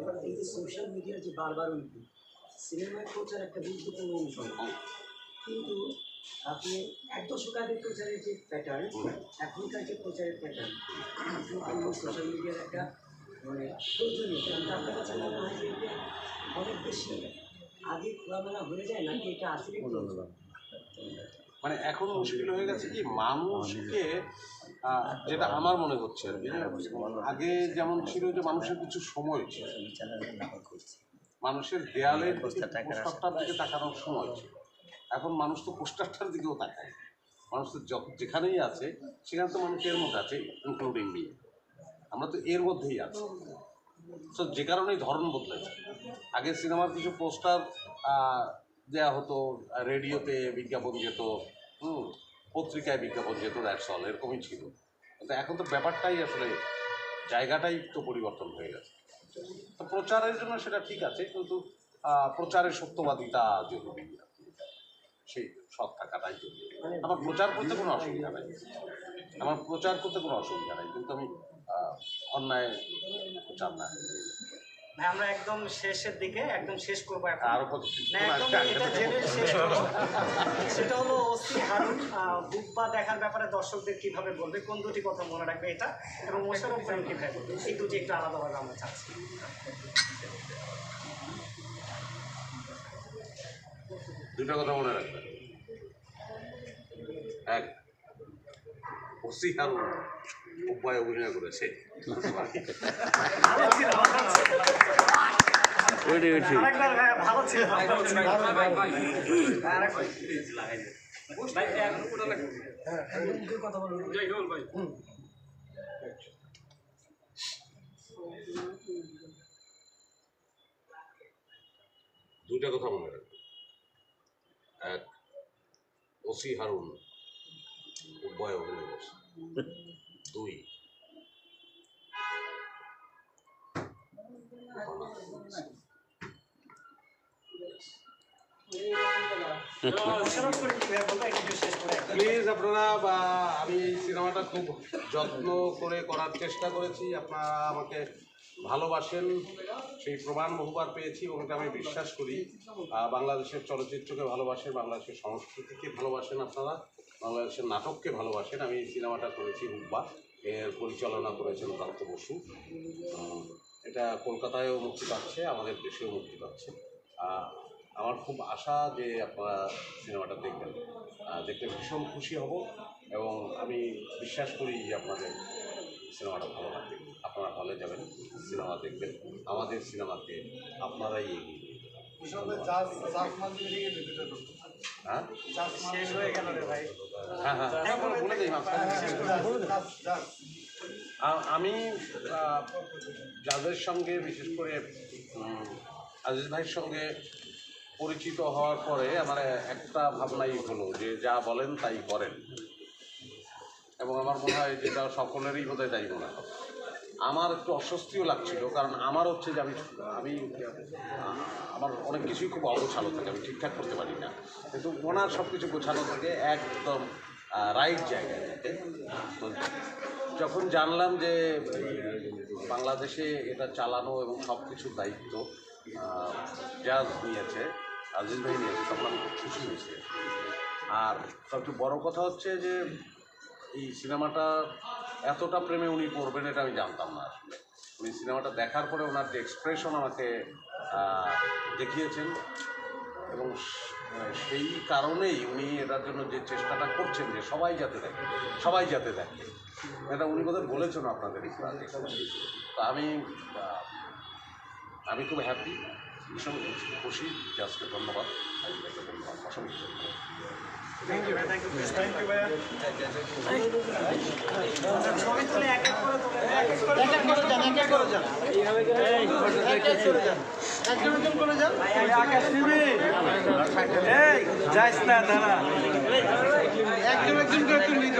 এবার এই যে সোশ্যাল মিডিয়ার যে বারবার উন্নতি সিনেমার প্রচার একটা গুরুত্বপূর্ণ অংশ কিন্তু আপনি এক দশক আগের প্রচারের যে প্যাটার্ন এখনকার যে প্রচারের প্যাটার্ন সোশ্যাল মিডিয়ার একটা মানে প্রয়োজনীয়তা। আপনার কাছে মনে হয় যে এটা অনেক বেশি আগে খোলামেলা হয়ে যায় নাকি এটা আসলে মানে এখন মুশকিল হয়ে গেছে কি? মানুষকে যেটা আমার মনে হচ্ছে আর কি। আগে যেমন ছিল যে মানুষের কিছু সময় ছিল। মানুষের দেয়ালে পোস্টারটার দিকে তাকানোর সময় ছিল। এখন মানুষ তো পোস্টারটার দিকেও তাকায়। মানুষ তো যেখানেই আছে সেখানে তো মানুষ এর মধ্যে আছে ইনক্লুডিং মি আমরা তো এর মধ্যেই আছি। তো যে কারণেই ধরন বদলেছে। আগে সিনেমার কিছু পোস্টার দেওয়া হতো রেডিওতে বিজ্ঞাপন যেত হুম পত্রিকায় বিজ্ঞাপন যেত দ্যাটস অল এরকমই ছিল। কিন্তু এখন তো ব্যাপারটাই আসলে জায়গাটাই তো পরিবর্তন হয়ে গেছে। তো প্রচারের জন্য সেটা ঠিক আছে, কিন্তু প্রচারের সত্যবাদিতা জরুরি। সেই সৎ থাকাটাই জরুরি। আমার প্রচার করতে কোনো অসুবিধা নাই। আমার প্রচার করতে কোনো অসুবিধা নাই, কিন্তু আমি অন্যায় প্রচার না আমরা একদম শেষের দিকে একদম শেষ করব এখন। সেটা হলো ওসি হারুন বুকবা দেখার ব্যাপারে দর্শকদের কীভাবে বলবে কোন দুটি কথা মনে রাখবে এটা এবং মোশারফ ভাই কীভাবে বলবে? এই দুটি একটু আলাদাভাবে আমরা চাচ্ছি। দুটো কথা মনে রাখবেন এক ওসি হারুন উপায় অভিনয় করেছে ভালো ছিল ভালো ছিল। আরেকবার ভাই, ভালো ছিল ভালো কথা বলুন দুইটা কথা মনে রাখবেন এক ওসি হারুন উভয় অভিনয় করছে। দুই প্লিজ আপনারা, বা আমি সিনেমাটা খুব যত্ন করে করার চেষ্টা করেছি। আপনারা আমাকে ভালোবাসেন। সেই প্রমাণ বহুবার পেয়েছি এবং আমি বিশ্বাস করি। বাংলাদেশের চলচ্চিত্রকে ভালোবাসেন, বাংলাদেশের সংস্কৃতিকে ভালোবাসেন আপনারা, বাংলাদেশের নাটককে ভালোবাসেন। আমি সিনেমাটা করেছি হুব্বা। এর পরিচালনা করেছেন প্রাপ্ত বসু। এটা কলকাতায়ও মুক্তি পাচ্ছে, আমাদের দেশেও মুক্তি পাচ্ছে। আমার খুব আশা যে আপনারা সিনেমাটা দেখবেন। দেখতে ভীষণ খুশি হব এবং আমি বিশ্বাস করি যে আপনাদের সিনেমাটা ভালো লাগবে। আপনারা হলে যাবেন সিনেমা দেখবেন। আমাদের সিনেমাকে আপনারাই এগিয়ে হ্যাঁ? শেষ হয়ে গেল রে ভাই। হ্যাঁ হ্যাঁ। হ্যাঁ, বলে দিই আমি যাদের সঙ্গে বিশেষ করে আজিজ ভাইয়ের সঙ্গে পরিচিত হওয়ার পরে আমার একটা ভাবনাই হলো যে যা বলেন তাই করেন। এবং আমার মনে হয় যেটা সকলেরই বোধহয় তাই মনে হয়। আমার একটু অস্বস্তিও লাগছিল, কারণ আমার হচ্ছে যে আমি আমি, আমার অনেক কিছুই খুব অগোছালো থাকে, আমি ঠিকঠাক করতে পারি না। কিন্তু ওনার সব কিছু গোছানো থাকে একদম রাইট জায়গায় তো যখন জানলাম যে বাংলাদেশে এটা চালানো এবং সব কিছুর দায়িত্ব যা নিয়েছে আজিজ ভাই নিয়েছে তখন আমি খুব খুশি হয়েছি আর সবচেয়ে বড় কথা হচ্ছে যে, এই সিনেমাটা এতটা প্রেমে উনি পড়বেন এটা আমি জানতাম না আসলে। উনি সিনেমাটা দেখার পরে ওনার যে এক্সপ্রেশন আমাকে দেখিয়েছেন এবং সেই কারণেই উনি এটার জন্য যে চেষ্টাটা করছেন যে সবাই যাতে দেখে, সবাই যাতে দেখে। এটা উনি বোধহয় বলেছেন আপনাদের তা আমি আমি খুব হ্যাপি ভীষণ খুশি। ধন্যবাদ। আজকে ধন্যবাদ অসংখ্য যাইস না একজন একজন করে তুলি